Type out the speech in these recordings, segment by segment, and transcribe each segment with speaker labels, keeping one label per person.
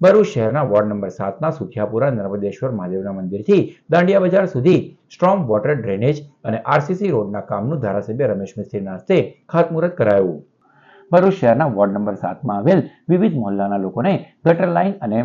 Speaker 1: ભરૂચ શહેરના ward number સાતના સુખિયાપુરા નર્મદેશ્વર મહાદેવના મંદિરથી દાંડિયા બજાર સુધી સ્ટ્રોમ વોટર ડ્રેનેજ અને આરસીસી રોડના કામનું ધારાસભ્ય રમેશ મિસ્ત્રીના હસ્તે ખાતમુહૂર્ત કરાયું. ભરૂચ શહેરના વોર્ડ નંબર સાતમાં આવેલ વિવિધ મહોલ્લાના લોકોને ગટર લાઇન અને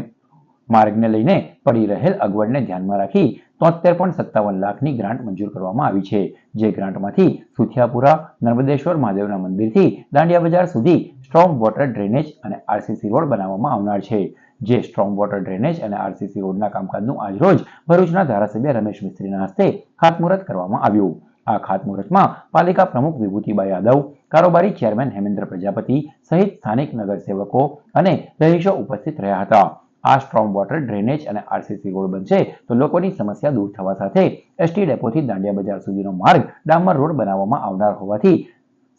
Speaker 1: માર્ગને લઈને પડી રહેલ અગવડને ધ્યાનમાં રાખી તોતેર પોઈન્ટ સત્તાવન લાખની ગ્રાન્ટ મંજૂર કરવામાં આવી છે. જે ગ્રાન્ટમાંથી સુથિયાપુરા નર્મદેશ્વર મહાદેવના મંદિરથી દાંડિયા બજાર સુધી સ્ટ્રોમ વોટર ડ્રેનેજ અને આરસીસી રોડ બનાવવામાં આવનાર છે. જે સ્ટ્રોંગ વોટર ડ્રેનેજ અને આરસીસી રોડના કામકાજનું આજરોજ ભરૂચના ધારાસભ્ય રમેશ મિસ્ત્રીના હસ્તે ખાતમુહૂર્ત કરવામાં આવ્યું. આ ખાતમુહૂર્તમાં પાલિકા પ્રમુખ વિભૂતિબા યાદવ, કારોબારી ચેરમેન હેમેન્દ્ર પ્રજાપતિ સહિત સ્થાનિક નગરસેવકો અને રહીશો ઉપસ્થિત રહ્યા હતા. આ સ્ટ્રોમ વોટર ડ્રેનેજ અને આરસીસી રોડ બનશે તો લોકોની સમસ્યા દૂર થવા સાથે એસટી ડેપોથી દાંડિયા બજાર સુધીનો માર્ગ ડામર રોડ બનાવવામાં આવનાર હોવાથી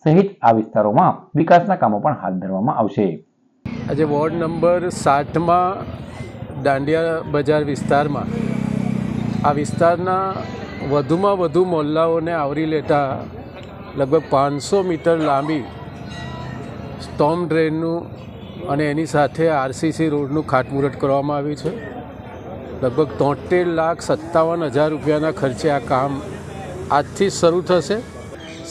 Speaker 1: સહિત આ વિસ્તારોમાં વિકાસના કામો પણ હાથ ધરવામાં આવશે.
Speaker 2: આજે વોર્ડ નંબર સાઠમાં દાંડિયા બજાર વિસ્તારમાં. આ વિસ્તારના વધુમાં વધુ મોહલ્લાઓને આવરી લેતા લગભગ પાંચસો મીટર લાંબી સ્ટોમ ડ્રેનનું અને એની સાથે આરસીસી રોડનું ખાતમુહૂર્ત કરવામાં આવ્યું છે. લગભગ તોતેર લાખ સત્તાવન હજાર રૂપિયાના ખર્ચે આ કામ આજથી જ શરૂ થશે.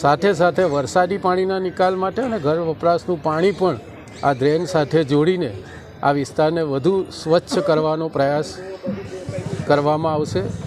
Speaker 2: સાથે સાથે વરસાદી પાણીના નિકાલ માટે અને ઘર વપરાશનું પાણી પણ આ ડ્રેન સાથે જોડીને આ વિસ્તારને વધુ સ્વચ્છ કરવાનો પ્રયાસ કરવામાં આવશે.